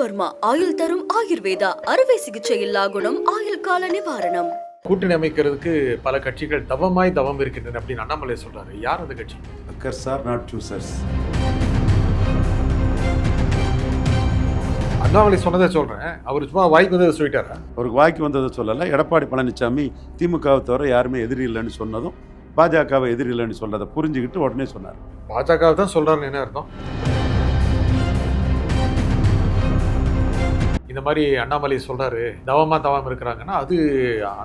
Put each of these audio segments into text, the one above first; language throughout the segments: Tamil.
ரவிவர்மா ஆயுள் தரும் ஆயுர்வேதா அறுவை சிகிச்சை இல்லா குணம் ஆயுள் கால நிவாரணம். கூட்டணி அமைக்கிறதுக்கு பல கட்சிகள் தவமாய் தவம் இருக்கின்றன அப்படின்னு அண்ணாமலை சொல்றாரு. யார் அந்த கட்சி? Workers are not choosers. Annamalai சொன்னதை சொல்றேன். அவர் சும்மா வாய்க்கு வந்ததை சொல்லிட்டாரா? அவருக்கு வாய்க்கு வந்ததை சொல்லலை. எடப்பாடி பழனிசாமி திமுகவை தவிர யாருமே எதிரி இல்லைன்னு சொன்னதும் பாஜகவை எதிரி இல்லைன்னு சொன்னதை புரிஞ்சுக்கிட்டு உடனே சொன்னார். பாஜக தான் சொல்றாருன்னு என்ன அர்த்தம்? இந்த மாதிரி அண்ணாமலை சொல்றாரு தவமா தவம் இருக்கிறாங்கன்னா அது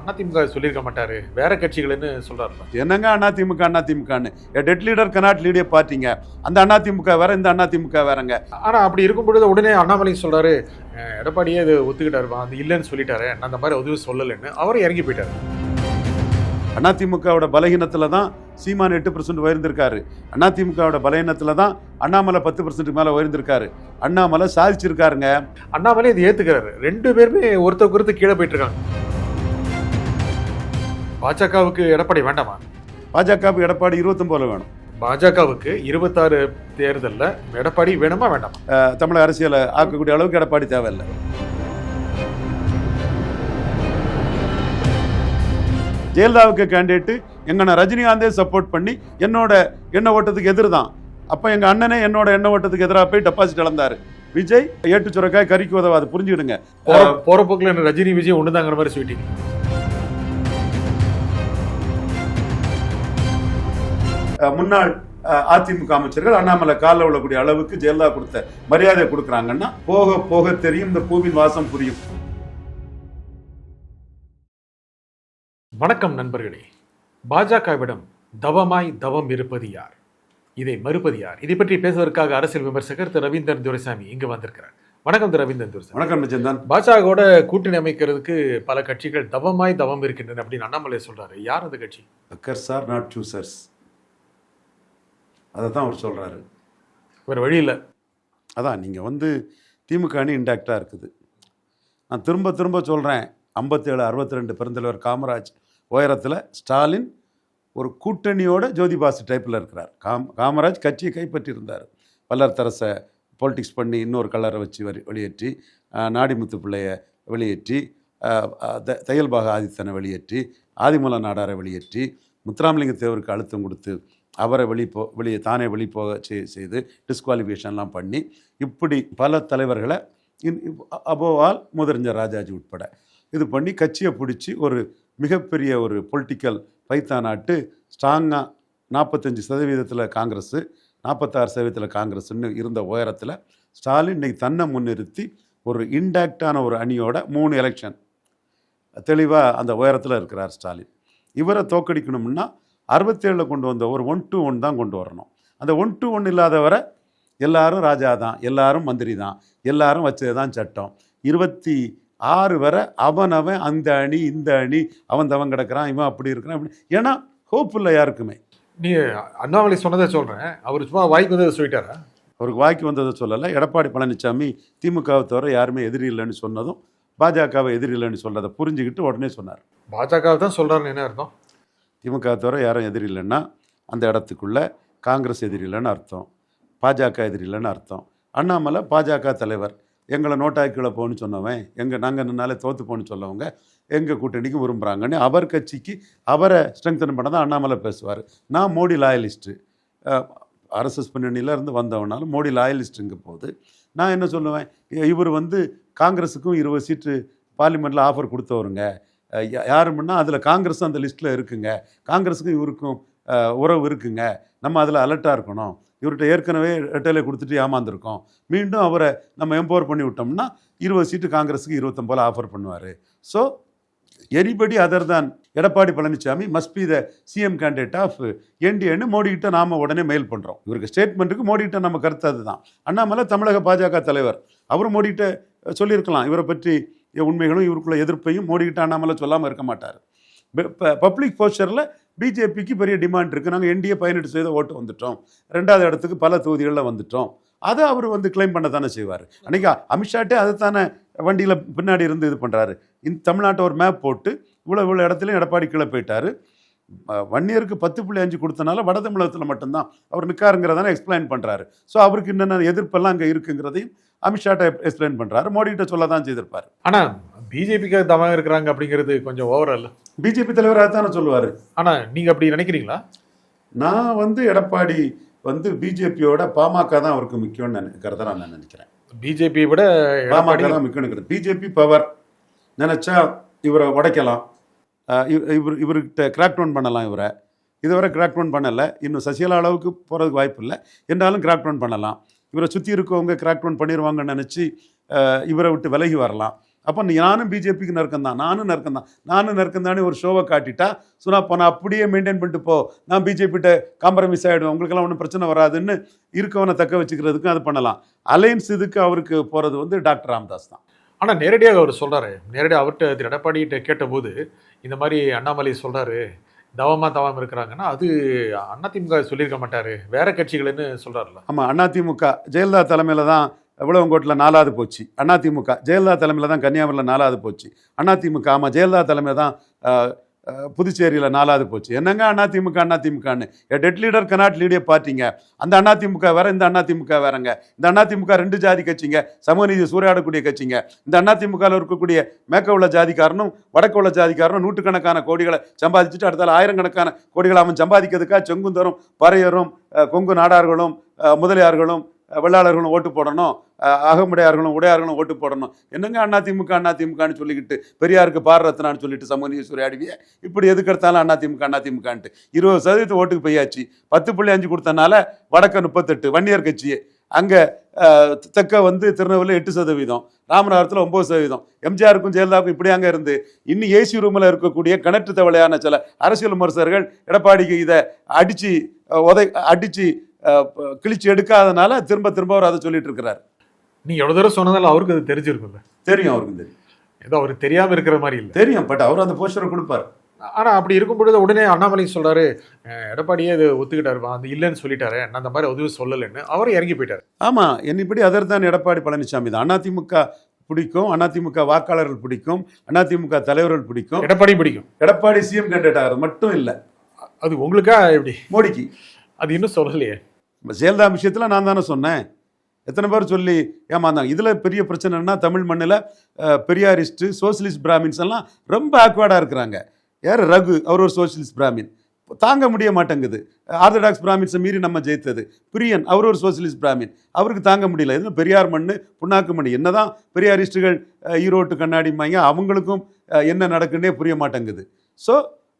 அதிமுக சொல்லியிருக்க மாட்டாரு. வேற கட்சிகள்னு சொல்றாருல என்னங்க அண்ணா திமுக அண்ணா திமுகன்னு டெட் லீடர் கனாட் லீடே பார்ட்டிங்க அந்த அண்ணா திமுக வேற இந்த அண்ணா திமுக வேறங்க. ஆனா அப்படி இருக்கும் பொழுது உடனே அண்ணாமலை சொல்றாரு அஹ், எடப்பாடியே இது ஒத்துக்கிட்டாருப்பா அது இல்லைன்னு சொல்லிட்டாரு நான் அந்த மாதிரி உதவி சொல்லலைன்னு அவரும் இறங்கி போயிட்டாரு. அதிமுகவோட பலகீனத்தில் தான் சீமான் எட்டு பர்சன்ட் உயர்ந்திருக்காரு. அதிமுகவோட பலகீனத்தில் தான் அண்ணாமலை பத்து பர்சன்ட் மேலே உயர்ந்திருக்காரு. அண்ணாமலை சாதிச்சிருக்காருங்க. அண்ணாமலை இது ஏத்துக்கிறாரு. ரெண்டு பேருமே ஒருத்தருக்கு ஒருத்தர் கீழே போயிட்டு இருக்காங்க பாஜகவுக்கு எடப்பாடி வேண்டாமா? பாஜகவுக்கு எடப்பாடி இருபத்தொம்போதுல வேணும். பாஜகவுக்கு இருபத்தாறு தேர்தல்ல எடப்பாடி வேணுமா வேண்டாமா? தமிழக அரசியலை ஆக்கக்கூடிய அளவுக்கு எடப்பாடி தேவையில்லை. ஜெயலலிதாவுக்கு கேண்டிடேட்டு எங்கண்ணா ரஜினிகாந்தே சப்போர்ட் பண்ணி என்னோட எண்ண ஓட்டத்துக்கு எதிர் தான் அப்போ எங்கள் அண்ணனே என்னோட எண்ண ஓட்டத்துக்கு எதிராக போய் டெபாசிட் இழந்தாரு. விஜய் ஏட்டு சுரக்காய் கறிக்கு உதவாது புரிஞ்சுக்கிடுங்க. போற போற போக்குல என்ன ரஜினி விஜய் ஒண்ணுதாங்கிற மாதிரி சொல்லிட்டீங்க. அஹ், முன்னாள் அதிமுக அமைச்சர்கள் அண்ணாமலை காலில் விழக்கூடிய அளவுக்கு ஜெயலலிதா கொடுத்த மரியாதை கொடுக்குறாங்கன்னா போக போக தெரியும் இந்த பூவின் வாசம் புரியும். வணக்கம் நண்பர்களே. பாஜகவிடம் தவமாய் தவம் இருப்பது யார்? இதை மறுப்பது யார்? இதை பற்றி பேசுவதற்காக அரசியல் விமர்சகர் திரு ரவீந்திரன் துரைசாமி இங்கு வந்திருக்கிறார். வணக்கம் திரு ரவீந்திரன் துரைசாமி. வணக்கம் நிச்சயந்தான் பாஜகவோட கூட்டணி அமைக்கிறதுக்கு பல கட்சிகள் தவமாய் தவம் இருக்கின்றன அப்படின்னு அண்ணாமலை சொல்றாரு. யார் அந்த கட்சி? ஒர்க்கர்ஸ் ஆர் நாட் சூசர்ஸ் அதை தான் அவர் சொல்கிறாரு வேற வழி இல்ல. அதான் நீங்கள் வந்து திமுக அணி இன்டாக்டாக இருக்குது. நான் திரும்ப திரும்ப சொல்கிறேன் ஐம்பத்தேழு அறுபத்தி ரெண்டு பெருந்தலைவர் காமராஜ் உயரத்தில் ஸ்டாலின் ஒரு கூட்டணியோட ஜோதிபாசு டைப்பில் இருக்கிறார். காம் காமராஜ் கட்சியை கைப்பற்றியிருந்தார். பல்லர்த்தரசை பொலிட்டிக்ஸ் பண்ணி இன்னொரு கலரை வச்சு வரி வெளியேற்றி நாடிமுத்து பிள்ளையை வெளியேற்றி த- தையல்பாக ஆதித்தனை வெளியேற்றி ஆதிமூல நாடாரை வெளியேற்றி முத்துராமலிங்க தேவருக்கு அழுத்தம் கொடுத்து அவரை வெளிப்போ வெளியே தானே வெளிப்போக செய்து டிஸ்குவாலிஃபிகேஷன்லாம் பண்ணி இப்படி பல தலைவர்களை இன் அபோவால் முதறிஞர் ராஜாஜி உட்பட இது பண்ணி கட்சியை பிடிச்சி ஒரு மிகப்பெரிய ஒரு பொலிட்டிக்கல் பைத்தா நாட்டு ஸ்ட்ராங்காக நாற்பத்தஞ்சு சதவீதத்தில் காங்கிரஸ் நாற்பத்தாறு சதவீதத்தில் காங்கிரஸ்ன்னு இருந்த உயரத்தில் ஸ்டாலின் இன்னைக்கு தன்னை முன்னிறுத்தி ஒரு இன்டாக்டான ஒரு அணியோட மூணு எலெக்ஷன் தெளிவாக அந்த உயரத்தில் இருக்கிறார் ஸ்டாலின். இவரை தோக்கடிக்கணும்னா அறுபத்தேழில் கொண்டு வந்த ஒரு ஒன் டு ஒன் தான் கொண்டு வரணும். அந்த ஒன் டு ஒன் இல்லாதவரை எல்லாரும் ராஜா தான் எல்லாரும் மந்திரி தான் எல்லாரும் வச்சது தான் சட்டம். இருபத்தி ஆறு வரை அவன் அவன் அந்த அணி இந்த அணி அவன் தவன் கிடக்கிறான் இவன் அப்படி இருக்கிறான் இப்படி ஏன்னா ஹோப் இல்லை யாருக்குமே. நீ அண்ணாமலை சொன்னதை சொல்றேன். அவர் சும்மா வாய்க்கு வந்ததை சொல்லிட்டாரா? அவருக்கு வாய்க்கு வந்ததை சொல்லலை. எடப்பாடி பழனிசாமி திமுகவை தவிர யாருமே எதிரி இல்லைன்னு சொன்னதும் பாஜகவை எதிரி இல்லைன்னு சொன்னதை புரிஞ்சுக்கிட்டு உடனே சொன்னார். பாஜக தான் சொல்றாருன்னு என்ன அர்த்தம்? திமுக தவிர யாரும் எதிரி இல்லைன்னா அந்த இடத்துக்குள்ள காங்கிரஸ் எதிரி இல்லைன்னு அர்த்தம். பாஜக எதிரி இல்லைன்னு அர்த்தம். அண்ணாமலை பாஜக தலைவர். எங்களை நோட்டாக்கில் போன்னு சொன்னவன் எங்கள் நாங்கள் நின்னாலே தோற்று போன்னு சொல்லவங்க எங்கள் கூட்டணிக்கு விரும்புகிறாங்கன்னு அவர் கட்சிக்கு அவரை ஸ்ட்ரெங்தன் பண்ண தான் அண்ணாமலை பேசுவார். நான் மோடி லாயலிஸ்ட்டு ஆர்எஸ்எஸ் பின்னணியிலேருந்து வந்தவனாலும் மோடி லாயலிஸ்ட்டுங்க போது நான் என்ன சொல்லுவேன் இ- இவர் வந்து காங்கிரஸுக்கும் இருபது சீட்டு பார்லிமெண்ட்டில் ஆஃபர் கொடுத்தவருங்க. யாருமுன்னா அதில் காங்கிரஸும் அந்த லிஸ்ட்டில் இருக்குங்க. காங்கிரஸுக்கும் இவருக்கும் உறவு இருக்குங்க. நம்ம அதில் அலர்ட்டாக இருக்கணும். இவர்கிட்ட ஏற்கனவே ரெட்டையில கொடுத்துட்டு ஏமாந்துருக்கோம். மீண்டும் அவரை நம்ம எம்பவர் பண்ணி விட்டோம்னா இருபது சீட்டு காங்கிரஸுக்கு இருபத்தொம்போல ஆஃபர் பண்ணுவார். ஸோ எனிபடி அதர் தான் Edappadi Palaniswami must be the CM candidate of என்டிஏன்னு மோடிக்கிட்ட நாம் உடனே மெயில் பண்ணுறோம் இவருக்கு ஸ்டேட்மெண்ட்டுக்கு மோடிக்கிட்ட நம்ம கருத்து அதுதான். அண்ணாமலை தமிழக பாஜக தலைவர். அவரும் மோடிக்கிட்ட சொல்லியிருக்கலாம் இவரை பற்றி உண்மைகளும் இவருக்குள்ள எதிர்ப்பையும் மோடிக்கிட்ட அண்ணாமலை சொல்லாமல் இருக்க மாட்டார். பப்ளிக் போஸ்டரில் பிஜேபிக்கு பெரிய டிமாண்ட் இருக்குது நாங்கள் என்டிஏ பதினெட்டு சதவீத ஓட்டு வந்துட்டோம். ரெண்டாவது இடத்துக்கு பல தொகுதிகளில் வந்துட்டோம். அதை அவர் வந்து கிளைம் பண்ண தானே செய்வார். அன்றைக்கி அமித்ஷாட்டே அதை தானே வண்டியில் பின்னாடி இருந்து இது பண்ணுறாரு இந்த தமிழ்நாட்டை ஒரு மேப் போட்டு இவ்வளோ இவ்வளோ இடத்துலையும் எடப்பாடி கீழே போயிட்டார். வன்னியருக்கு பத்து புள்ளி அஞ்சு கொடுத்தனால வட தமிழகத்தில் மட்டும்தான். அவர் நிற்காருங்கிறதான எக்ஸ்பிளைன் பண்ணுறாரு ஸோ அவருக்கு என்னென்ன எதிர்ப்பெல்லாம் அங்கே இருக்குங்கிறதையும் அமித்ஷாட்ட எக்ஸ்பிளைன் பண்ணுறாரு மோடிகிட்ட சொல்ல தான் செய்திருப்பார். ஆனா பிஜேபிக்காக தவம் இருக்கிறாங்க அப்படிங்கிறது கொஞ்சம் ஓவரல் பிஜேபி தலைவராக தானே சொல்லுவார். ஆனா நீங்க அப்படி நினைக்கிறீங்களா? நான் வந்து எடப்பாடி வந்து பிஜேபியோட பாமக தான் அவருக்கு முக்கியம்னு நினைக்கிறத நான் நினைக்கிறேன். பிஜேபியை விட பாமக தான் முக்கியம் பிஜேபி பவர் நினைச்சா இவரை உடைக்கலாம். இவர் இவர்கிட்ட கிராக் டவுன் பண்ணலாம் இவரை. இதுவரை கிராக் டவுன் பண்ணலை. இன்னும் சசிகலா அளவுக்கு போகிறதுக்கு வாய்ப்பு இல்லை. என்றாலும் கிராக் டவுன் பண்ணலாம். இவரை சுற்றி இருக்கவங்க கிராக் டவுன் பண்ணிடுவாங்கன்னு நினச்சி இவரை விட்டு விலகி வரலாம். அப்போ நானும் பிஜேபிக்கு நறுக்கம் தான் நானும் நறுக்கம் தான் நானும் நறுக்கம் தானே ஒரு ஷோவை காட்டிட்டா சுனா போனால் அப்படியே மெயின்டைன் பண்ணிட்டு போ. நான் பிஜேபிகிட்ட காம்ப்ரமைஸ் ஆகிடுவேன் உங்களுக்கெல்லாம் ஒன்றும் பிரச்சனை வராதுன்னு இருக்கவனை தக்க வச்சுக்கிறதுக்கும் அது பண்ணலாம். அலையன்ஸ் இதுக்கு அவருக்கு போகிறது வந்து டாக்டர் ராம்தாஸ் தான். ஆனால் நேரடியாக அவர் சொல்கிறாரு நேரடியாக அவர்கிட்ட திரு எடப்பாடிகிட்ட கேட்டபோது இந்த மாதிரி அண்ணாமலை சொல்கிறாரு தவமாக தவம் இருக்கிறாங்கன்னா அது அதிமுக சொல்லியிருக்க மாட்டார். வேற கட்சிகள்னு சொல்றாருல்ல. ஆமாம் அதிமுக ஜெயலலிதா தலைமையில் தான் விளவங்கோட்டில் நாலாவது போச்சு. அதிமுக ஜெயலலிதா தலைமையில் தான் கன்னியாகுமரியில் நாலாவது போச்சு. அதிமுக ஆமாம் ஜெயலலிதா தலைமையில் தான் புதுச்சேரியில் நாலாவது போச்சு. என்னங்க அதிமுக அதிமுகன்னு டெட் லீடர் கனாட் லீடிய பார்ட்டிங்க. அந்த அதிமுக வேற இந்த அதிமுக வேறங்க. இந்த அதிமுக ரெண்டு ஜாதி கட்சிங்க. சமூகநீதி சூறையாடக்கூடிய கட்சிங்க. இந்த அதிமுகவில் இருக்கக்கூடிய மேற்க உள்ள ஜாதிக்காரனும் வடக்கு உள்ள ஜாதிக்காரனும் நூற்றுக்கணக்கான கோடிகளை சம்பாதிச்சுட்டு அடுத்தால ஆயிரக்கணக்கான கோடிகளை அவன் சம்பாதிக்கிறதுக்காக செங்குந்தரும் பறையரும் கொங்கு நாடார்களும் முதலியார்களும் வெள்ளாளர்களும் ஓட்டு போடணும் அகமுடையார்களும் உடையார்களும் ஓட்டு போடணும். என்னங்க அண்ணா திமுக அண்ணா திமுகன்னு சொல்லிக்கிட்டு பெரியாருக்கு பாரரத்னான்னு சொல்லிட்டு சமூக ஆடிவிய? இப்படி எதுக்கு திமுக அண்ணா அதிமுகன்ட்டு இருபது சதவீதம் ஓட்டுக்கு போயாச்சு. பத்து புள்ளி அஞ்சு கொடுத்தனால வடக்க முப்பத்தெட்டு வன்னியர் கட்சியே. அங்கே தெக்க வந்து திருநெல்வேலி எட்டு சதவீதம் ராமநாதத்தில் ஒம்பது சதவீதம் எம்ஜிஆருக்கும் ஜெயலலிதாவுக்கும் இப்படி அங்கே இருந்து. இன்னும் ஏசி ரூமில் இருக்கக்கூடிய கிணற்று தவளையான சில அரசியல் விமர்சகர்கள் எடப்பாடிக்கு இதை அடித்து உதை அடித்து கிழிச்சு எடுக்காதனால திரும்ப திரும்ப அவர் அதை சொல்லிட்டு இருக்கிறார். நீங்க எவ்வளவு தூரம் சொன்னதால அவருக்கு அது தெரிஞ்சிருக்கும்ல? தெரியும் அவருக்கு தெரியும். ஏதோ அவர் தெரியாம இருக்கிற மாதிரி இல்லை. தெரியும் பட் அவர் அந்த போஸ்டரை கொடுப்பார். ஆனா அப்படி இருக்கும் பொழுது உடனே அண்ணாமலை சொல்றாரு எடப்பாடியே இது ஒத்துக்கிட்டாருப்பா அந்த இல்லைன்னு சொல்லிட்டாரு நான் அந்த மாதிரி உதவி சொல்லலைன்னு. அவரும் இறங்கி போயிட்டாரு. ஆமாம் என்னைப்படி அதர் தான் எடப்பாடி பழனிசாமி தான். அதிமுக பிடிக்கும் அதிமுக வாக்காளர்கள் பிடிக்கும் அதிமுக தலைவர்கள் பிடிக்கும். எடப்பாடி பிடிக்கும். எடப்பாடி சிஎம் கேண்டிடேட் ஆகிறது மட்டும் இல்லை. அது உங்களுக்கா எப்படி? மோடிக்கு. அது இன்னும் சொல்லலையே. ஜெயலலிதா விஷயத்தில் நான் தானே சொன்னேன். எத்தனை பேர் சொல்லி ஏமாந்தாங்க. இதில் பெரிய பிரச்சனைனா தமிழ் மண்ணில் பெரியாரிஸ்ட்டு சோசியலிஸ்ட் பிராமின்ஸ் எல்லாம் ரொம்ப ஆக்வர்டாக இருக்கிறாங்க. யார்? ரகு. அவர் ஒரு சோசியலிஸ்ட் பிராமின். தாங்க முடிய மாட்டேங்குது. ஆர்த்தடாக்ஸ் பிராமின்ஸை மீறி நம்ம ஜெயித்தது. பிரியன் அவர் ஒரு சோசியலிஸ்ட் பிராமின். அவருக்கு தாங்க முடியல. எதுவும் பெரியார் மண் புண்ணாக்கு மண் என்னதான் பெரியாரிஸ்ட்டுகள் பெரியாரிஸ்டுகள் ஈரோட்டு கண்ணாடிம்பாங்க அவங்களுக்கும் என்ன நடக்குன்னே புரிய மாட்டேங்குது. ஸோ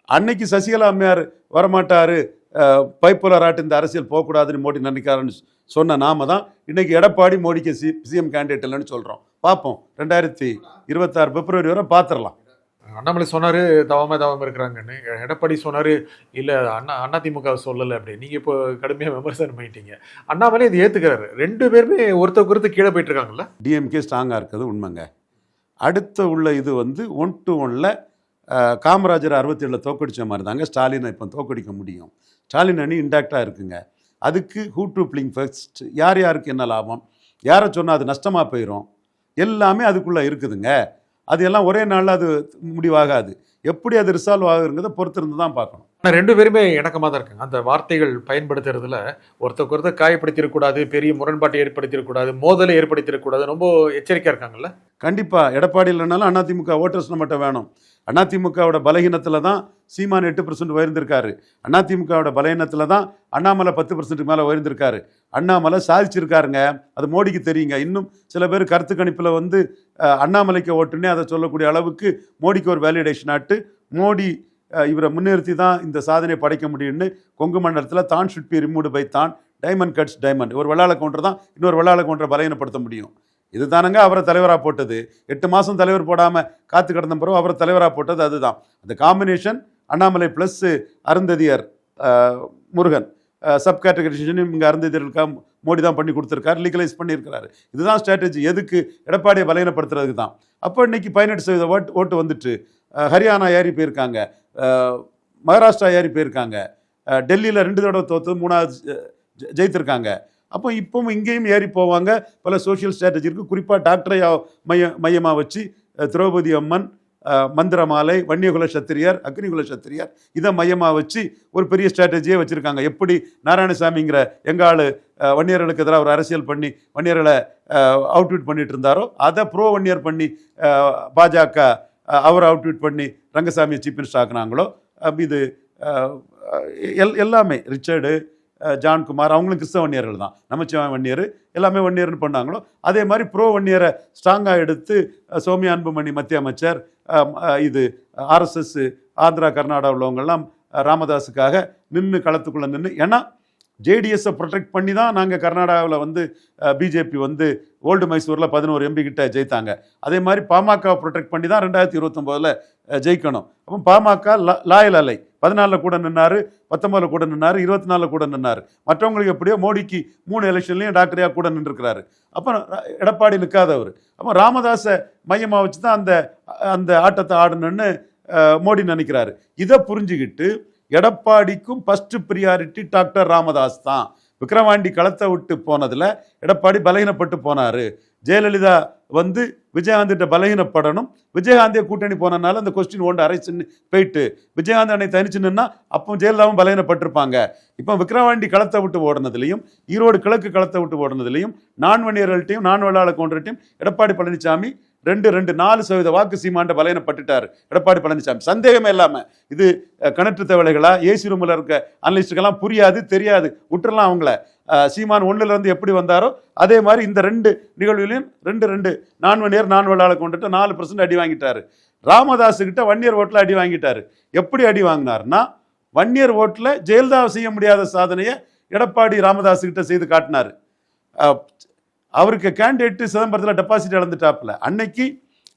அன்னைக்கு சசிகலா அம்மையார் வரமாட்டார். பைப்புலர் ஆட்டு இந்த அரசியல் போகக்கூடாதுன்னு மோடி நினைக்காருன்னு சொன்ன நாம தான் இன்னைக்கு எடப்பாடி மோடிக்கு சி சிஎம் கேண்டிடேட் இல்லைன்னு சொல்கிறோம் பார்ப்போம் ரெண்டாயிரத்தி இருபத்தாறு பிப்ரவரி வரை பார்த்துடலாம் அண்ணாமலை சொன்னார் தவமா தவம் இருக்கிறாங்கன்னு எடப்பாடி சொன்னார் இல்லை அண்ணா அண்ணா திமுக சொல்லலை அப்படி நீங்கள் இப்போ கடுமையாக விமர்சனம் பண்ணிட்டீங்க அண்ணாமலை இது ஏற்றுக்கிறாரு ரெண்டு பேருமே ஒருத்தருக்கு ஒருத்தர் கீழே போயிட்டு டிஎம்கே ஸ்ட்ராங்காக இருக்கிறது உண்மைங்க அடுத்த உள்ள இது வந்து ஒன் டு ஒன்ல காமராஜர் அறுபத்தேழில் தோக்கடித்த மாதிரி தாங்க ஸ்டாலினை இப்போ தோக்கடிக்க முடியும் ஸ்டாலின் அணி இன்டாக்டாக இருக்குங்க. அதுக்கு ஹூ டு பிளிங் ஃபர்ஸ்ட் யார் யாருக்கு என்ன லாபம்? யாரை சொன்னால் அது நஷ்டமாக போயிடும் எல்லாமே அதுக்குள்ளே இருக்குதுங்க. அது எல்லாம் ஒரே நாளில் அது முடிவாகாது. எப்படி அது ரிசால்வ் ஆகுங்கிறத பொறுத்திருந்து தான் பார்க்கணும். ஆனா ரெண்டு பேருமே இணக்கமா தான் இருக்காங்க. அந்த வார்த்தைகள் பயன்படுத்துறதுல ஒருத்தருக்கு ஒருத்தர் காயப்படுத்திடக்கூடாது பெரிய முரண்பாட்டை ஏற்படுத்திடக்கூடாது மோதலை ஏற்படுத்திடக்கூடாது ரொம்ப எச்சரிக்கையா இருக்காங்கல்ல? கண்டிப்பாக எடப்பாடி இல்லைனாலும் அதிமுக ஓட்டர்ஸ் நம்மகிட்ட வேணும். அதிமுகவோட பலகீனத்தில் தான் சீமான் எட்டு பர்சன்ட் உயர்ந்திருக்காரு. அதிமுகவோட பலகீனத்தில் தான் அண்ணாமலை பத்து பர்சன்ட்டுக்கு மேலே உயர்ந்திருக்காரு. அண்ணாமலை சாதிச்சிருக்காருங்க. அது மோடிக்கு தெரியுங்க. இன்னும் சில பேர் கருத்து கணிப்பில் வந்து அண்ணாமலைக்கு ஓட்டுனே அதை சொல்லக்கூடிய அளவுக்கு மோடிக்கு ஒரு வேலிடேஷன் ஆட்டு மோடி இவரை முன்னிறுத்தி தான் இந்த சாதனை படைக்க முடியும்னு கொங்கு மண்டலத்தில் தான் ஷுட் பி ரிமூவ்டு பை தான். டைமண்ட் கட்ஸ் டைமண்ட் ஒரு வெள்ளாள கவுண்டர் தான் இன்னொரு வெள்ளாள கவுண்டரை பலகீனப்படுத்த முடியும். இது தானங்க அவரை தலைவராக போட்டது. எட்டு மாதம் தலைவர் போடாமல் காத்து கிடந்த பிறகு அவரை தலைவராக போட்டது அதுதான். அந்த combination Annamalai plus Arunthathiyar Murugan sub கேட்டகரைசேஷனும் இங்கே அருந்ததியர்களுக்காக மோடி தான் பண்ணி கொடுத்துருக்காரு லீகலைஸ் பண்ணியிருக்கிறாரு. இதுதான் ஸ்ட்ராட்டஜி எதுக்கு? எடப்பாடியை பலகீனப்படுத்துறதுக்கு தான். அப்போ இன்னைக்கு பதினெட்டு சதவீத ஓட்டு ஓட்டு வந்துட்டு ஹரியானா ஏறி போயிருக்காங்க. மகாராஷ்டிரா ஏறி போயிருக்காங்க. டெல்லியில் ரெண்டு தடவை தோற்று மூணாவது ஜெ- ஜெ- ஜெயித்திருக்காங்க. அப்போ இப்போவும் இங்கேயும் ஏறி போவாங்க. பல சோஷியல் ஸ்ட்ராட்டஜி இருக்குது குறிப்பாக டாக்டரை மைய மையமாக வச்சு திரௌபதி அம்மன் மந்திரமாலை வன்னியகுல சத்திரியார் அக்னிகுல சத்திரியார் இதை மையமாக வச்சு ஒரு பெரிய ஸ்ட்ராட்டஜியே வச்சுருக்காங்க. எப்படி நாராயணசாமிங்கிற எங்கள் வன்னியர்களுக்கு எதிராக ஒரு அரசியல் பண்ணி வன்னியர்களை அவுட்விட் பண்ணிட்டு இருந்தாரோ அதை ப்ரோ வன்னியர் பண்ணி பாஜக அவர் அவுட்விட் பண்ணி ரங்கசாமியை சீஃப் மினிஸ்டர் ஆக்குனாங்களோ இது எல் எல்லாமே. ரிச்சர்டு ஜான்குமார் அவங்களும் கிறிஸ்தவ வன்னியர்கள் தான். நமச்சிவாய் வன்னியர் எல்லாமே வன்னியர்னு பண்ணாங்களோ அதே மாதிரி ப்ரோ வன்னியரை ஸ்ட்ராங்காக எடுத்து சோமியா அன்புமணி மத்திய அமைச்சர் இது ஆர்எஸ்எஸ் ஆந்திரா கர்நாடகா உள்ளவங்கெல்லாம் ராமதாஸுக்காக நின்று களத்துக்குள்ளே நின்று ஏன்னா ஜேடிஎஸை ப்ரொடெக்ட் பண்ணி தான் நாங்கள் கர்நாடகாவில் வந்து பிஜேபி வந்து ஓல்டு மைசூரில் பதினோரு எம்பி கிட்ட ஜெயித்தாங்க. அதே மாதிரி பாமகவை ப்ரொடெக்ட் பண்ணி தான் ரெண்டாயிரத்தி இருபத்தொம்போதில் ஜெயிக்கணும். அப்போ பாமக லா- லாயல் அலை. பதினாலில் கூட நின்னாரு பத்தொம்பதில் கூட நின்னாரு இருபத்தி நாலில் கூட நின்னாரு. மற்றவங்களுக்கு எப்படியோ மோடிக்கு மூணு எலெக்ஷன்லையும் டாக்டரியா கூட நின்றுருக்கிறாரு. அப்போ எடப்பாடி நிற்காதவர் அப்போ ராமதாஸை மையமாக வச்சு தான் அந்த அந்த ஆட்டத்தை ஆடணும்னு மோடி நினைக்கிறாரு. இதை புரிஞ்சுக்கிட்டு எடப்பாடிக்கும் ஃபஸ்ட்டு ப்ரியாரிட்டி டாக்டர் ராமதாஸ் தான். விக்ரவாண்டி களத்தை விட்டு போனதில் எடப்பாடி பலகீனப்பட்டு போனார். ஜெயலலிதா வந்து விஜயகாந்திட்ட பலகீனப்படணும். விஜயகாந்திய கூட்டணி போனனால அந்த கொஸ்டின் ஓண்டு அரைச்சுன்னு போயிட்டு விஜயகாந்த் அன்னை தனிச்சுன்னா அப்போ ஜெயலலிதாவும் பலகீனப்பட்டிருப்பாங்க. இப்போ விக்ரவாண்டி களத்தை விட்டு ஓடுனதுலையும் ஈரோடு கிழக்கு களத்தை விட்டு ஓடுனதுலையும் நான் வணிகர்கள்ட்டையும் நான் வெள்ளாள கவுண்டர்ட்டையும் எடப்பாடி பழனிசாமி ரெண்டு ரெண்டு நாலு சதவீத வாக்கு சீமாண்ட பலையனப்பட்டுட்டார் எடப்பாடி பழனிசாமி. சந்தேகமே இல்லாமல் இது கிணற்று தவளைகளா ஏசி ரூமில் இருக்க அனலிஸ்டுக்கெல்லாம் புரியாது தெரியாது. விட்டுறலாம் அவங்கள. சீமான் ஒன்றுலேருந்து எப்படி வந்தாரோ அதே மாதிரி இந்த ரெண்டு நிகழ்வுலையும் ரெண்டு ரெண்டு நான் வன்னியர் நான் வெள்ளாள கொண்டுட்டு நாலு பர்சன்ட் அடி வாங்கிட்டார். ராமதாஸ் கிட்ட வன்னியர் ஓட்டில் அடி வாங்கிட்டார். எப்படி அடி வாங்கினார்னா வன்னியர் ஓட்டில் ஜெயலலிதா செய்ய முடியாத சாதனையை எடப்பாடி ராமதாஸ் கிட்ட செய்து காட்டினார். அவருக்கு கேண்டிடேட்டு சிதம்பரத்தில் டெபாசிட் இழந்துட்டாப்புல. அன்னைக்கு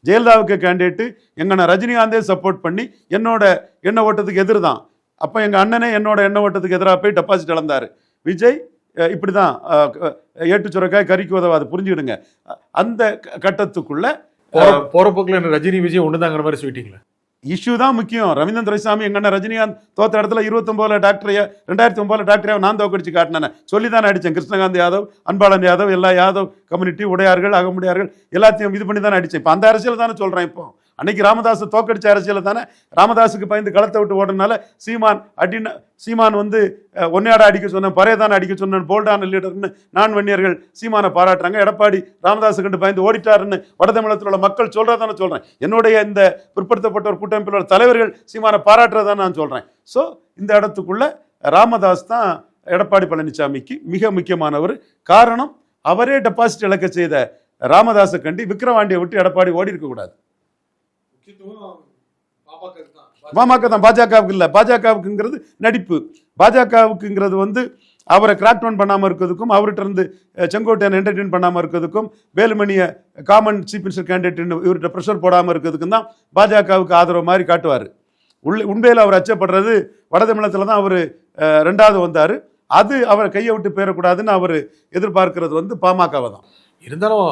ஜெயலலிதாவுக்கு கேண்டிடேட்டு எங்கண்ணா ரஜினிகாந்தே சப்போர்ட் பண்ணி என்னோட எண்ண ஓட்டத்துக்கு எதிர் தான் அப்போ எங்கள் அண்ணனே என்னோட எண்ண ஓட்டத்துக்கு எதிராக போய் டெபாசிட் இழந்தார். விஜய் இப்படி தான் ஏட்டு சுரக்காய் கறிக்கு உதவாது புரிஞ்சுக்கிடுங்க. அந்த க- கட்டத்துக்குள்ள போற என்ன ரஜினி விஜய் ஒண்ணுதாங்கிற மாதிரி சொல்லிட்டீங்களா? இஷ்யூ தான் முக்கியம். ரவீந்திரன் துரைசாமி எங்கண்ணா ரஜினிகாந்த் தோத்த இடத்துல இருபத்தொம்போதுல டாக்டரையா ரெண்டாயிரத்தி ஒம்போதுல டாக்டரையா நான் தோக்கடிச்சு காட்டினேன். சொல்லி தானே அடித்தேன். கிருஷ்ணகாந்த் யாதவ் அன்பாளன் யாதவ் எல்லா யாதவ் கம்யூனிட்டி உடையார்கள் அகமுடையார்கள் எல்லாத்தையும் இது பண்ணி தானே அடித்தேன். இப்போ அந்த அரசியல் தானே சொல்கிறேன் இப்போ. அன்னைக்கு ராமதாஸ் தோக்கடிச்ச அரசியலை தானே ராமதாஸுக்கு பயந்து களத்தை விட்டு ஓடுறதுனால சீமான் அடின சீமான் வந்து ஒன்னையாட அடிக்க சொன்னேன் பரேதான அடிக்க சொன்னேன் போல்டான லீடர்னு நான் வன்னியர்கள் சீமானை பாராட்டுறாங்க. எடப்பாடி ராமதாஸ் கண்டு பயந்து ஓடிட்டாருன்னு வடதமிழத்தில் உள்ள மக்கள் சொல்கிறதானே சொல்கிறேன் என்னுடைய இந்த பிற்படுத்தப்பட்ட ஒரு கூட்டமைப்பில் உள்ள தலைவர்கள் சீமானை பாராட்டுறதான் நான் சொல்கிறேன் ஸோ இந்த இடத்துக்குள்ள ராமதாஸ் தான் எடப்பாடி பழனிசாமிக்கு மிக முக்கியமானவர். காரணம் அவரே டெபாசிட் இழக்க செய்த ராமதாஸை கண்டி விக்கிரவாண்டியை விட்டு எடப்பாடி ஓடி இருக்கக்கூடாது பாமக தான் பாஜகவுக்கு இல்லை. பாஜகவுக்குங்கிறது நடிப்பு. பாஜகவுக்குங்கிறது வந்து அவரை கிராக் டவுன் பண்ணாமல் இருக்கிறதுக்கும் அவர்கிட்ட இருந்து செங்கோட்டையன் என்டர்டெயின் பண்ணாமல் இருக்கிறதுக்கும் வேலுமணியை காமன் சீஃப் மினிஸ்டர் கேண்டிடேட்னு இவர்கிட்ட ப்ரெஷர் போடாமல் இருக்கிறதுக்கும் தான் பாஜகவுக்கு ஆதரவு மாதிரி காட்டுவார். உள்ள உண்மையில் அவர் அச்சப்படுறது வடதமிழத்தில் தான் அவர் ரெண்டாவது வந்தார். அது அவரை கையை விட்டு போயிடக்கூடாதுன்னு அவர் எதிர்பார்க்கிறது வந்து பாமகவை தான். இருந்தாலும்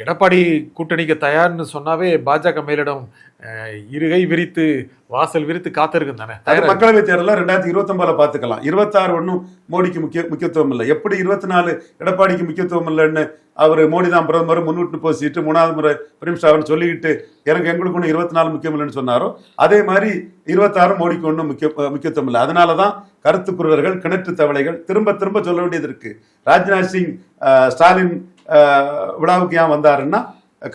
எடப்பாடி கூட்டணிக்கு தயார்னு சொன்னாவே பாஜக மேலிடம் இருகை விரித்து வாசல் விரித்து காத்திருக்கும் தானே? மக்களவைத் தேர்தலில் ரெண்டாயிரத்தி இருபத்தொன்பதுல பார்த்துக்கலாம். இருபத்தாறு ஒன்றும் மோடிக்கு முக்கிய முக்கியத்துவம் இல்லை. எப்படி இருபத்தி நாலு எடப்பாடிக்கு முக்கியத்துவம் இல்லைன்னு அவர் மோடி தான் பிரதமர் முன்னூற்றி முப்பது சீட்டு மூணாவது முறை பிரிம் ஸ்டார்னு சொல்லிக்கிட்டு எனக்கு எங்களுக்கு ஒன்றும் இருபத்தி நாலு முக்கியம் இல்லைன்னு சொன்னாரோ அதே மாதிரி இருபத்தாறு மோடிக்கு ஒன்றும் முக்கிய முக்கியத்துவம் இல்லை. அதனால தான் கருத்து குருவர்கள் கிணற்று தவளைகள் திரும்ப திரும்ப சொல்ல வேண்டியது இருக்கு. ராஜ்நாத் சிங் ஸ்டாலின் விழாவுக்கு ஏன் வந்தாருன்னா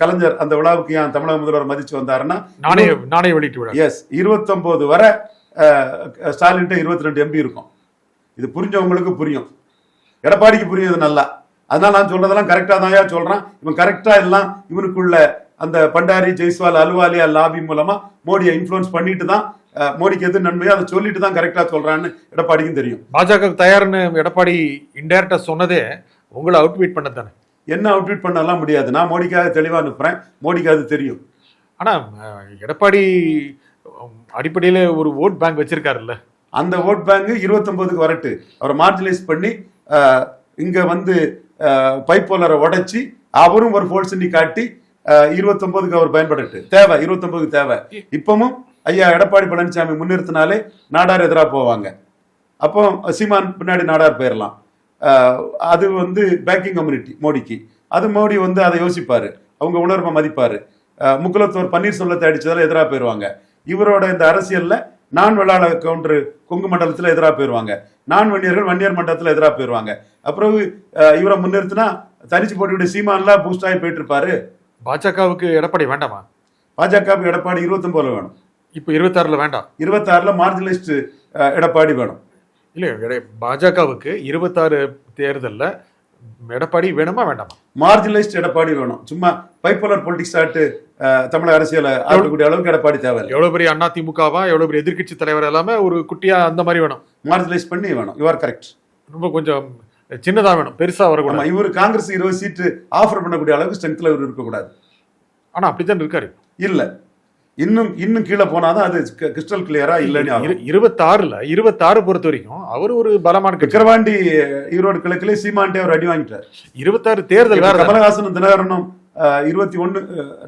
கலைஞர் அந்த விழாவுக்கு ஏன் தமிழக முதல்வர் மதிச்சு வந்தாருன்னா நாணய நாணய வெளியிட்டு விட எஸ் இருபத்தொம்போது வரை ஸ்டாலின்ட்ட இருபத்தி ரெண்டு எம்பி இருக்கும். இது புரிஞ்சவங்களுக்கு புரியும். எடப்பாடிக்கு புரியும் இது நல்லா. அதனால நான் சொல்றதெல்லாம் கரெக்டாக தான் சொல்றான். இவன் கரெக்டா எல்லாம் இவனுக்குள்ள அந்த பண்டாரி ஜெய்ஸ்வால் அலுவாலியா லாபி மூலமா மோடியை இன்ஃப்ளூயன்ஸ் பண்ணிட்டு தான் மோடிக்கு எது நன்மையோ அதை சொல்லிட்டு தான் கரெக்டா சொல்றான்னு எடப்பாடிக்கும் தெரியும். பாஜக தயார்னு எடப்பாடி இன்டைரக்டா சொன்னதே உங்களை அவுட்வீட் பண்ண தானே? என்ன அவுட்வீட் பண்ணலாம் முடியாது. நான் மோடிக்காக தெளிவா நிற்பேன் மோடிக்கு அது தெரியும். ஆனா அஹ், எடப்பாடி அடிப்படையில ஒரு ஓட் பேங்க் வச்சிருக்காருல்ல. அந்த ஓட் பேங்க் இருபத்தொன்பதுக்கு வரட்டு. அவரை மார்ஜினைஸ் பண்ணி இங்க வந்து பைப்போலரை உடைச்சி அவரும் ஒரு ஃபோல்ஸனி காட்டி அஹ், இருபத்தொன்பதுக்கு அவர் பயன்படட்டு. தேவை இருபத்தொன்பதுக்கு தேவை. இப்பவும் ஐயா எடப்பாடி பழனிசாமி முன்னிறுத்தினாலே நாடார் எதிராக போவாங்க. அப்போ சீமான் பின்னாடி நாடார் போயிடலாம் அது வந்து பேங்கிங் கம்யூனிட்டி மோடிக்கு. அது மோடி வந்து அதை யோசிப்பாரு. அவங்க உணர்வை மதிப்பாரு. முக்குலத்தோர் பன்னீர்செல்வத்தை அடிச்சதால எதிராக போயிடுவாங்க இவரோட இந்த அரசியல்ல நான் வெள்ளாள கவுண்டர் கொங்கு மண்டலத்தில் எதிராக போயிடுவாங்க நான் வன்னியர்கள் வன்னியர் மண்டலத்தில் எதிராக போயிடுவாங்க அப்புறம் இவரை முன்னிறுத்தினா தனிச்சு போட்டியுடைய சீமான்லாம் பூஸ்ட் ஆகி போயிட்டு இருப்பாரு பாஜகவுக்கு எடப்பாடி வேண்டாமா? பாஜக எடப்பாடி இருபத்தொன்பதுல வேணும். இப்போ இருபத்தாறுல வேண்டாம். இருபத்தாறுல மார்ஜினலிஸ்ட் எடப்பாடி வேணும். இல்லை பாஜகவுக்கு இருபத்தாறு தேர்தல்ல எடப்பாடி வேணுமா வேண்டாமா? மார்ஜினலைஸ்ட் எடப்பாடி வேணும். சும்மா பைப்பலர் பொலிட்டிக்ஸ் ஆட்டு தமிழக அரசியலை ஆக்கக்கூடிய அளவுக்கு எடப்பாடி தேவையில்லை. எவ்வளவு பெரிய அண்ணா திமுகவா எவ்வளவு பெரிய எதிர்க்கட்சி தலைவர் எல்லாமே ஒரு குட்டியா அந்த மாதிரி வேணும். மார்ஜினலைஸ் பண்ணி வேணும். யூ ஆர் கரெக்ட் ரொம்ப கொஞ்சம் சின்னதா வேணும். பெருசா வரக்கூடாது. இவர் காங்கிரஸ் இருபது சீட்டு ஆஃபர் பண்ணக்கூடிய அளவுக்கு ஸ்ட்ரென்த்ல இவர் இருக்கக்கூடாது. ஆனா அப்படித்தான் இருக்காரு. இல்ல. இன்னும் இன்னும் கீழே போனாதான் அது கிறிஸ்டல் கிளியரா இல்லைன்னு இருபத்தாறுல இருபத்தாறு பொறுத்த வரைக்கும் அவர் ஒரு பலமான விக்கிரவாண்டி ஈரோடு கிழக்கிலே சீமான்டே அவர் அடி வாங்கிட்டார். இருபத்தாறு தேர்தல். கமலஹாசனும் தினகரனும் இருபத்தி ஒன்னு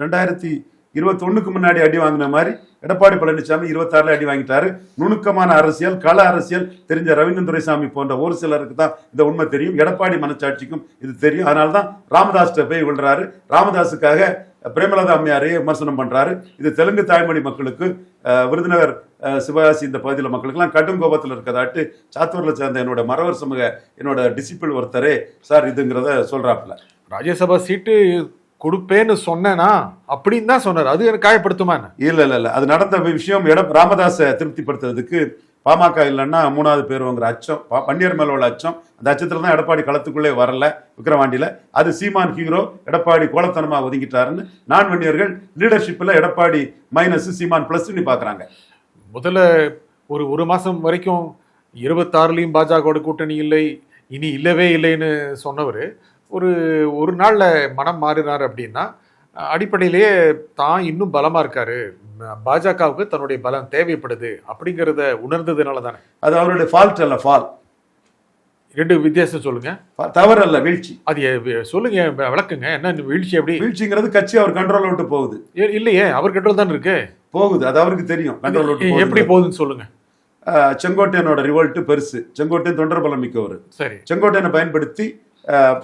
ரெண்டாயிரத்தி இருபத்தொன்னுக்கு முன்னாடி அடி வாங்கின மாதிரி எடப்பாடி பழனிசாமி இருபத்தாறுல அடி வாங்கிட்டாரு. நுணுக்கமான அரசியல் கள அரசியல் தெரிஞ்ச ரவீந்திரன் துரைசாமி போன்ற ஒரு சிலருக்கு தான் இந்த உண்மை தெரியும். எடப்பாடி மனச்சாட்சிக்கும் இது தெரியும். அதனால தான் ராமதாஸ்கிட்ட போய் விழுறாரு. ராமதாஸுக்காக பிரேமலதா அம்மையாரையே விமர்சனம் பண்றாரு. இது தெலுங்கு தாய்மொழி மக்களுக்கு விருதுநகர் சிவகாசி இந்த பகுதியில் மக்களுக்கெல்லாம் கடும் கோபத்தில் இருக்கதாட்டு சாத்தூரில் சேர்ந்த என்னோட மரவர் சமூக என்னோட டிசிப்பிள் ஒருத்தரே சார் இதுங்கிறத சொல்றாப்புல. ராஜ்யசபா சீட்டு கொடுப்பேன்னு சொன்னேனா? அப்படின்னு தான் சொன்னார். அது எனக்கு காயப்படுத்துமா இல்ல இல்ல இல்ல. அது நடந்த விஷயம். இடம் ராமதாஸை திருப்திப்படுத்துறதுக்கு பாமக இல்லைன்னா மூணாவது பேர் வாங்குற அச்சம் பன்னீர் மேல உள்ள அச்சம் அந்த அச்சத்துல தான் எடப்பாடி களத்துக்குள்ளே வரல விக்கிரவாண்டியில. அது சீமான் ஹீரோ எடப்பாடி கோலத்தனமா ஒதுங்கிட்டாருன்னு நான் வன்னியர்கள் லீடர்ஷிப்ல எடப்பாடி மைனஸ் சீமான் பிளஸ் பாக்குறாங்க. முதல்ல ஒரு ஒரு மாசம் வரைக்கும் இருபத்தாறுலையும் பாஜகவோட கூட்டணி இல்லை இனி இல்லவே இல்லைன்னு சொன்னவர். ஒரு ஒரு நாள்ல மனம் மாறினார் அப்படின்னா அடிப்படையிலேயே தான் இன்னும் பலமா இருக்காரு. பாஜகவுக்கு தன்னுடைய பலம் தேவைப்படுது அப்படிங்கிறத உணர்ந்ததுனால தானே. அது அவருடைய ஃபால்ட் அல்ல ஃபால் ரெண்டு வித்தியாசம் சொல்லுங்க. தவறு அல்ல வீழ்ச்சி. அது சொல்லுங்க விளக்குங்க. என்ன இந்த வீழ்ச்சி எப்படி? வீழ்ச்சிங்கிறது கட்சி அவர் கண்ட்ரோல் விட்டு போகுது. இல்லையே அவர் கண்ட்ரோல் தான் இருக்கு? போகுது அது அவருக்கு தெரியும் கண்ட்ரோல் விட்டு. எப்படி போகுதுன்னு சொல்லுங்க. செங்கோட்டையனோட ரிவோல்ட் பெருசு. செங்கோட்டையன் தொண்டர் பலம் மிக்கவர். சரி. செங்கோட்டையனை பயன்படுத்தி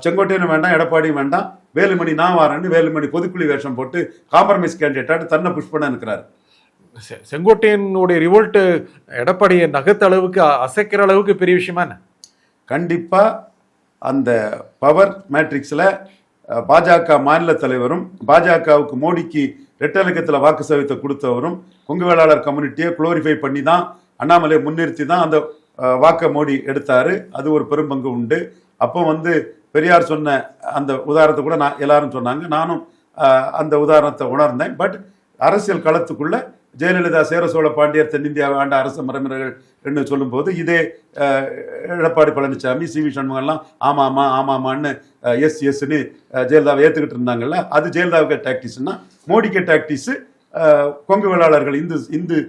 செங்கோட்டையனும் வேண்டாம் எடப்பாடியும் வேண்டாம். வேலுமணி நான் வரேன்னு வேலுமணி பொதுக்குழி வேஷம் போட்டு காம்ப்ரமைஸ் கேண்டிடேட்டாட்டு தன்னை புஷ் பண்ண இருக்கிறார் செங்கோட்டையனுடைய ரிவோல்ட் எடப்பாடியை நகர்த்த அளவுக்கு அசைக்கிற அளவுக்கு பெரிய விஷயமா என்ன? கண்டிப்பா அந்த பவர் மேட்ரிக்ஸில் பாஜக மாநில தலைவரும் பாஜகவுக்கு மோடிக்கு ரெட்டலக்கத்தில் வாக்கு சதவீதத்தை கொடுத்தவரும் கொங்கு வேளாளர் கம்யூனிட்டியை குளோரிஃபை பண்ணி தான் அண்ணாமலையை முன்னிறுத்தி தான் அந்த வாக்கை மோடி எடுத்தாரு. அது ஒரு பெரும் பங்கு உண்டு. அப்போ வந்து பெரியார் சொன்ன அந்த உதாரணத்தை கூட நான் எல்லாரும் சொன்னாங்க. நானும் அந்த உதாரணத்தை உணர்ந்தேன். பட் அரசியல் களத்துக்குள்ள ஜெயலலிதா சேர சோழ பாண்டியர் தென்னிந்தியாவை ஆண்ட அரச மரபினர்கள் என்று சொல்லும்போது இதே எடப்பாடி பழனிசாமி சி வி சண்முகம்லாம் ஆமாமா ஆமாமான்னு எஸ் எஸ்ன்னு ஜெயலலிதாவை ஏற்றுக்கிட்டு இருந்தாங்கல்ல. அது ஜெயலலிதாவுக்கு டாக்டிஸ்னா மோடிக்கு டாக்டிஸ் கொங்கு வேளாளர்கள் இந்து இந்து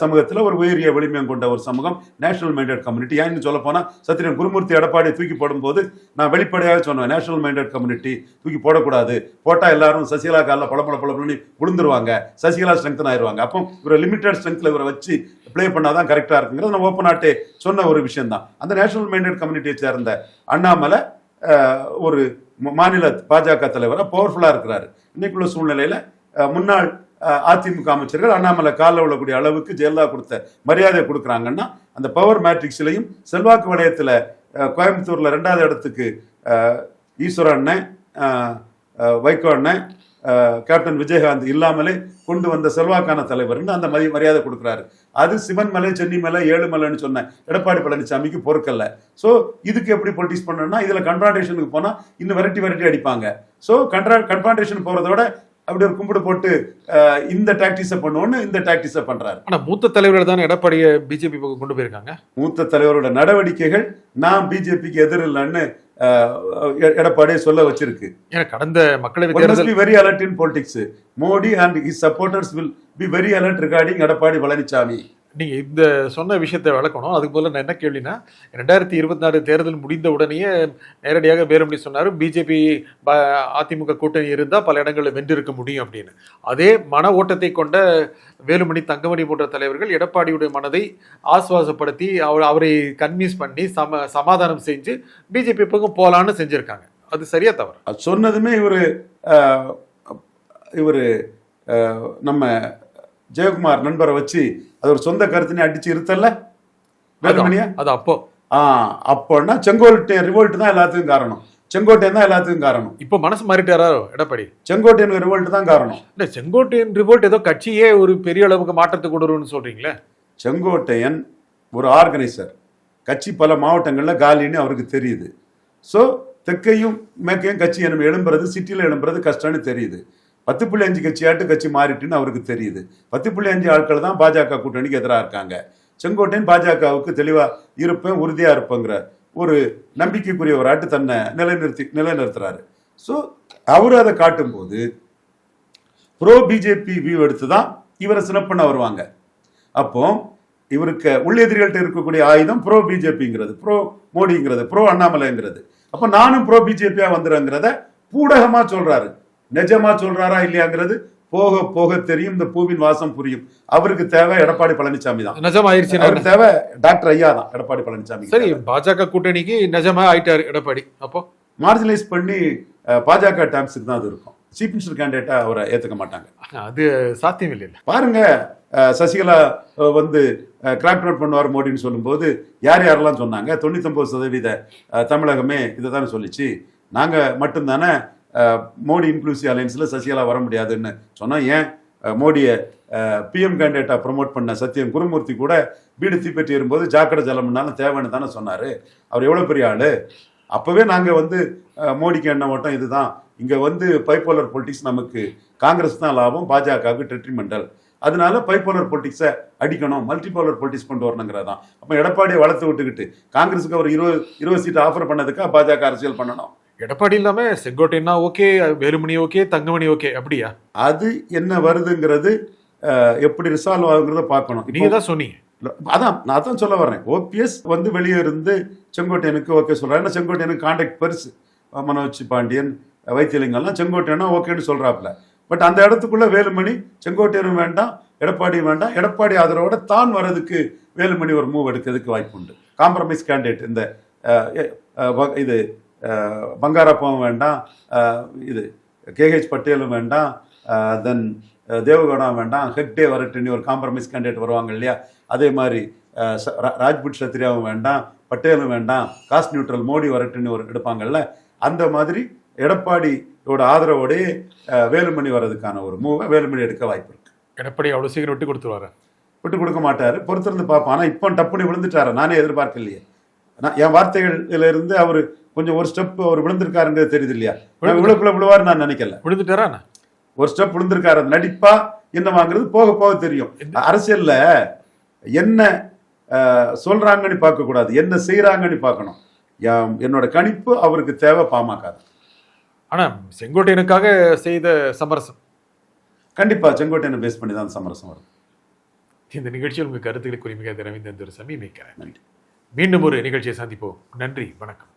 சமூகத்தில் ஒரு உயரிய வலிமையம் கொண்ட ஒரு சமூகம் நேஷனல் மைண்டட் கம்யூனிட்டி ஏன்னு சொல்ல போனால் சத்திரியன் குருமூர்த்தி எடப்பாடி தூக்கி போடும்போது நான் வெளிப்படையாக சொன்னேன் நேஷனல் மைண்டட் கம்யூனிட்டி தூக்கி போடக்கூடாது. போட்டால் எல்லாரும் சசிகலா காலில் பல பல விழுந்துருவாங்க சசிகலா ஸ்ட்ரென்த்தன் ஆயிடுவாங்க அப்போ இவரை லிமிட்டட் ஸ்ட்ரென்த்தில் இவரை வச்சு ப்ளே பண்ணால் தான் கரெக்டாக இருக்குங்கிறது நான் ஓப்பன் ஆட்டே சொன்ன ஒரு விஷயம் தான் அந்த நேஷனல் மைண்டட் கம்யூனிட்டியை சேர்ந்த அண்ணாமலை ஒரு மாநில பாஜக தலைவராக பவர்ஃபுல்லாக இருக்கிறாரு. இன்னைக்குள்ள சூழ்நிலையில் முன்னாள் அதிமுக அமைச்சர்கள் அண்ணாமலை காலில் விழக்கூடிய அளவுக்கு ஜெயலலிதா கொடுத்த மரியாதை கொடுக்குறாங்கன்னா அந்த பவர் மேட்ரிக்ஸ்லையும் செல்வாக்கு வளையத்தில் கோயம்புத்தூரில் ரெண்டாவது இடத்துக்கு ஈஸ்வர அண்ணன் வைகோ அண்ணன் கேப்டன் விஜயகாந்த் இல்லாமலே கொண்டு வந்த செல்வாக்கான தலைவர்னு அந்த மதி மரியாதை கொடுக்குறாரு. அது சிவன் மலை சென்னி மலை ஏழுமலைன்னு சொன்ன எடப்பாடி பழனிசாமிக்கு பொறுக்கல்ல. ஸோ இதுக்கு எப்படி பொலிட்டிக்ஸ் பண்ணணும்னா இதில் கன்ஃபரண்டேஷனுக்கு போனால் இன்னும் வெரைட்டி வெரைட்டி அடிப்பாங்க. ஸோ கன்ட்ரா கன்ஃபரண்டேஷன் போகிறதோட அப்படி ஒரு கும்பிடு போட்டு இந்த டாக்டிஸை பண்ணுவோன்னு இந்த டாக்டிஸை பண்றாரு. ஆனா மூத்த தலைவர்கள் தானே எடப்பாடியை பிஜேபி பக்கம் கொண்டு போயிருக்காங்க? மூத்த தலைவரோட நடவடிக்கைகள் நான் பிஜேபிக்கு எதிர் இல்லைன்னு எடப்பாடியை சொல்ல வச்சிருக்கு. கடந்த மக்களவை தேர்தல் very alert in politics Modi and his supporters will be very alert regarding Edappadi Palaniswami நீங்கள் இந்த சொன்ன விஷயத்தை விளக்கணும். அதுக்கு போல நான் என்ன கேள்வினா ரெண்டாயிரத்தி இருபத்தி நாலு தேர்தல் முடிந்த உடனேயே நேரடியாக வேலுமணி சொன்னார் பிஜேபி அதிமுக கூட்டணி இருந்தால் பல இடங்களில் வென்றிருக்க முடியும் அப்படின்னு. அதே மன ஓட்டத்தை கொண்ட வேலுமணி தங்கமணி போன்ற தலைவர்கள் எடப்பாடியுடைய மனதை ஆஸ்வாசப்படுத்தி அவர் அவரை கன்வின்ஸ் பண்ணி சம சமாதானம் செஞ்சு பிஜேபி பக்கம் போகலான்னு செஞ்சுருக்காங்க. அது சரியா தவறு? அது சொன்னதுமே இவர் இவர் நம்ம ஜெயக்குமார் நண்பரை வச்சு அது ஒரு சொந்த கருத்தினை அடிச்சு இருத்தல்ல? வேலுமணியா அது அப்போ. ஆ அப்போன்னா செங்கோட்டையன் ரிவோல்ட் தான் எல்லாத்துக்கும் காரணம். செங்கோட்டையன் தான் எல்லாத்துக்கும் காரணம். இப்போ மனசு மாறிட்டாரோ எடப்பாடி? செங்கோட்டையன் ரிவோல்ட் தான் காரணம். இல்ல செங்கோட்டையன் ரிவோல்ட் ஏதோ கட்சியே ஒரு பெரிய அளவுக்கு மாற்றத்தை கொண்டு வரும்னு சொல்றீங்களே? செங்கோட்டையன் ஒரு ஆர்கனைசர் கட்சி பல மாவட்டங்களில் காலின்னு அவருக்கு தெரியுது. ஸோ தெற்கையும் மேற்கையும் கட்சி எழும்புறது சிட்டியில் எழும்புறது கஷ்டம்னு தெரியுது. பத்து புள்ளி அஞ்சு கட்சியாட்டு கட்சி மாறிட்டுன்னு அவருக்கு தெரியுது. பத்து புள்ளி அஞ்சு ஆட்கள் தான் பாஜக கூட்டணிக்கு எதிராக இருக்காங்க. செங்கோட்டையன் பாஜகவுக்கு தெளிவாக இருப்பேன் உறுதியாக இருப்பேங்கிற ஒரு நம்பிக்கைக்குரிய ஒரு ஆட்டு தன்னை நிலைநிறுத்தி நிலைநிறுத்துறாரு. ஸோ அவர் அதை காட்டும்போது ப்ரோ பிஜேபி வியூ எடுத்து தான் இவரை சிறப்புன்னு வருவாங்க. அப்போ இவருக்கு உள்ளெதிரிகள்கிட்ட இருக்கக்கூடிய ஆயுதம் ப்ரோ பிஜேபிங்கிறது ப்ரோ மோடிங்கிறது ப்ரோ அண்ணாமலைங்கிறது. அப்போ நானும் ப்ரோ பிஜேபியாக வந்துடுறேங்கிறத பூடகமாக சொல்கிறாரு நிஜமா சொல்றாரா இல்லையாங்கிறது போக போக தெரியும். இந்த பூவின் வாசம் புரியும். அவருக்கு தேவை எடப்பாடி பழனிசாமி தான். நிஜம் ஆயிருச்சு அவருக்கு தேவை டாக்டர் ஐயா தான் எடப்பாடி பழனிசாமி சரி பாஜக கூட்டணிக்கு நிஜமா ஆயிட்டாரு எடப்பாடி. அப்போ? மார்ஜினலைஸ் பண்ணி பாஜக டாம்ஸுக்கு தான் அது இருக்கும். சீஃப் மினிஸ்டர் கேண்டிடேட்டா அவரை ஏத்துக்க மாட்டாங்க. அது சாத்தியம் இல்லை பாருங்க சசிகலா வந்து கிராக் நோட் பண்ணுவார் மோடின்னு சொல்லும்போது யார் யாரெல்லாம் சொன்னாங்க? தொண்ணூத்தொம்பது சதவீத தமிழகமே இதை தானே சொல்லிச்சு. நாங்கள் மட்டும்தானே மோடி இன்க்ளூசிவ் அலையன்ஸில் சசிகலா வர முடியாதுன்னு சொன்னால் ஏன்? மோடியை பிஎம் கேண்டிடேட்டாக ப்ரொமோட் பண்ண சத்யம் குருமூர்த்தி கூட வீடு தீப்பற்றி வரும்போது ஜாக்கிர ஜலம்னாலும் தேவைன்னு தானே சொன்னார். அவர் எவ்வளோ பெரிய ஆள்? அப்போவே நாங்கள் வந்து மோடிக்கு என்ன ஓட்டம் இதுதான். இங்கே வந்து பைப்போலர் பொலிட்டிக்ஸ் நமக்கு காங்கிரஸ் தான் லாபம் பாஜகவுக்கு டெட்ரிமெண்டல் அதனால பைப்போலர் பொலிட்டிக்ஸை அடிக்கணும் மல்டிபோலர் பொலிட்டிக்ஸ் கொண்டு வரணுங்கிறதான் அப்போ எடப்பாடியை வளர்த்து விட்டுக்கிட்டு காங்கிரஸுக்கு அவர் இருபது இருபது சீட் ஆஃபர் பண்ணதுக்காக பாஜக அரசியல் பண்ணணும்? எடப்பாடி இல்லாம செங்கோட்டையனா okay Velumani okay Thangamani okay அப்படியா? அது என்ன வருதுங்கிறது எப்படி ரிசால்வ் ஆகுங்கிறத பார்க்கணும். நீங்க தான் சொன்னீங்க. அதான் நான் தான் சொல்ல வர்றேன். ஓபிஎஸ் வந்து வெளியே இருந்து செங்கோட்டையனுக்கு ஓகே சொல்றாரு. ஏன்னா செங்கோட்டையனுக்கு கான்டாக்ட் பெருசு. மனோஜ் பாண்டியன் வைத்தியலிங்கம்லாம் செங்கோட்டையனா ஓகேன்னு சொல்றாப்புல. பட் அந்த இடத்துக்குள்ள வேலுமணி செங்கோட்டையனும் வேண்டாம் எடப்பாடியும் வேண்டாம். எடப்பாடி ஆதரவோட தான் வர்றதுக்கு வேலுமணி ஒரு மூவ் எடுக்கிறதுக்கு வாய்ப்பு உண்டு காம்ப்ரமைஸ் கேண்டிடேட் இந்த இது பங்காரப்பாவும் வேண்டாம். இது கேஹெச் பட்டேலும் வேண்டாம். தென் தேவகவுடா வேண்டாம். ஹெக்டே வரட்டுன்னு ஒரு காம்ப்ரமைஸ் கேண்டிடேட் வருவாங்க இல்லையா? அதே மாதிரி ராஜ்புட் சத்ரியாவும் வேண்டாம். பட்டேலும் வேண்டாம். காஸ்ட் நியூட்ரல் மோடி வரட்டுன்னு ஒரு எடுப்பாங்கல்ல? அந்த மாதிரி எடப்பாடியோட ஆதரவோடே அஹ், வேலுமணி வர்றதுக்கான ஒரு மூவை வேலுமணி எடுக்க வாய்ப்பு இருக்கு. எடப்பாடி அவ்வளவு சீக்கிரம் விட்டு கொடுத்துருவாரு விட்டு கொடுக்க மாட்டாரு. பொறுத்திருந்து பார்ப்போம். ஆனால் இப்போ டப்புனு விழுந்துட்டாரு. நானே எதிர்பார்க்கலையே. நான் என் வார்த்தைகள்ல இருந்து அவர் கொஞ்சம் ஒரு ஸ்டெப் அவர் விழுந்திருக்காருங்கிறது தெரியுது இல்லையா இவ்வளவுக்குள்ள விழுவாரு நான் நினைக்கல. விழுந்துட்டாரா? ஒரு ஸ்டெப் விழுந்திருக்காரு அது நடிப்பா என்ன வாங்குறது போக போக தெரியும். அரசியல்ல என்ன சொல்றாங்கன்னு பார்க்க கூடாது என்ன செய்யறாங்கன்னு பார்க்கணும். என்னோட கணிப்பு அவருக்கு தேவை பாமக ஆனா செங்கோட்டையனுக்காக செய்த சமரசம். கண்டிப்பா செங்கோட்டையனை பேஸ் பண்ணி தான் சமரசம் வரும். இந்த நிகழ்ச்சியில் உங்க கருத்துக்களை குறிமிக ரவீந்திரன் துரசாமி மிக்க நன்றி. மீண்டும் ஒரு நிகழ்ச்சியை சந்திப்போம். நன்றி வணக்கம்.